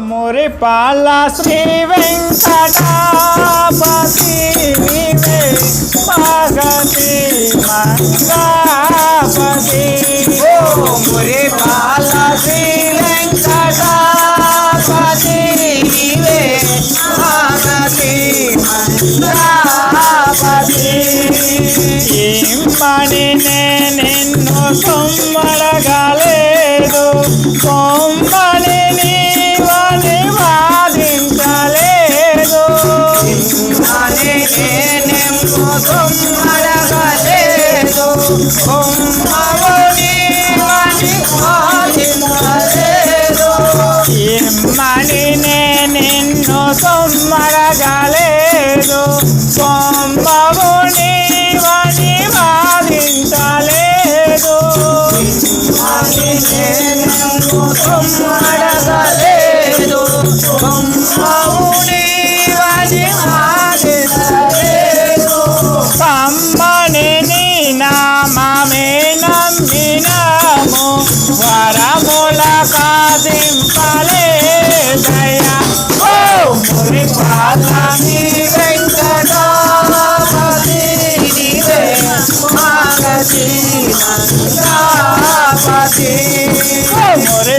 मोरे पाला श्री वेंकटापति विने भगति मंगापति मोरे पाला श्री वेंकटापति भगति मंगापति मणि ने नो सुंदर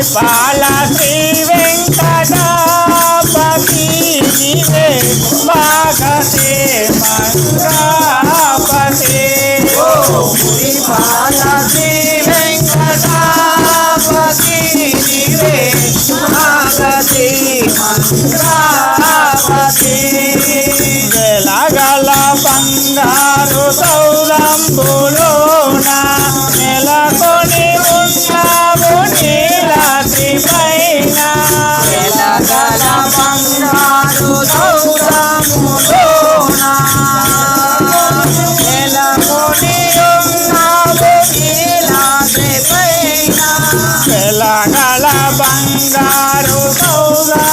పాల శ్రీ వెంకటాపతి నీవే మాగతే మంత్రాపతి ఓ మురి పాలని వెంకటాపతి నీవే మాగతి మంత్రాపతి వెలగల బంగారు bangaro sauda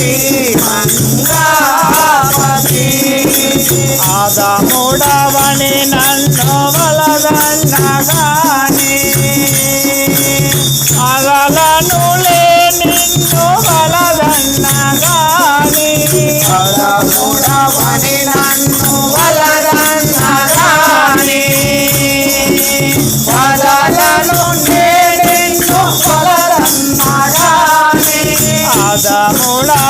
మాలతి మంత్రాపతి నన్ను వలదన్నగాని అలలను నిన్ను వలదన్నగాని అలముడవని నన్ను వలదన్నగాని వదలను నిన్ను వలదన్నగాని ఆదముడవని